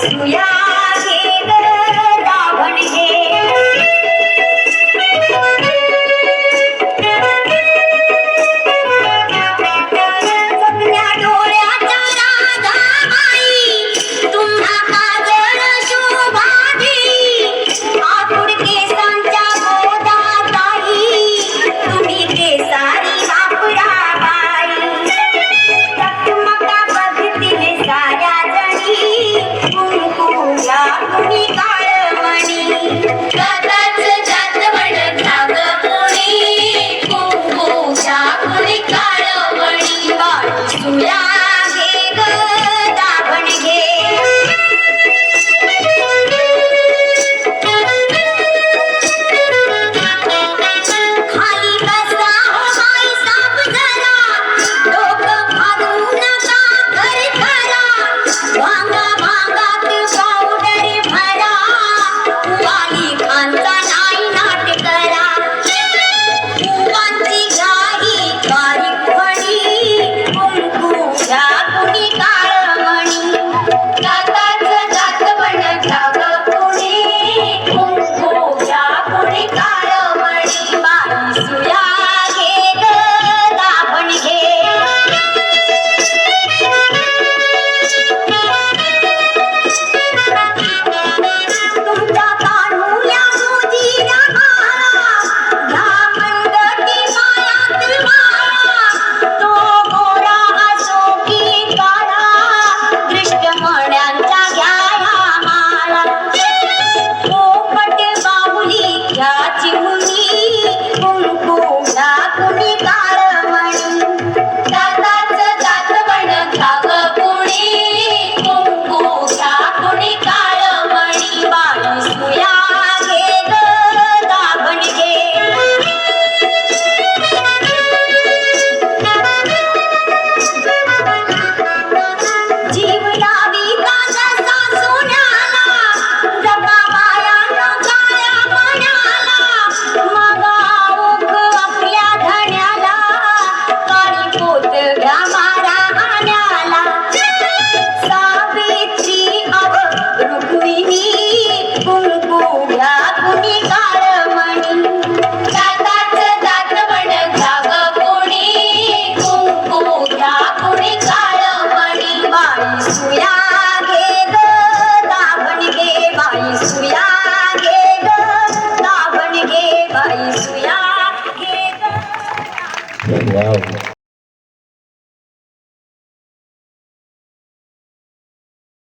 Hallelujah! you watching. पु कारमणी जग दण जगुणिक तुमिकारमणी सुयाे दावन गे वारी सुया गे दस धावन गे बाई सुया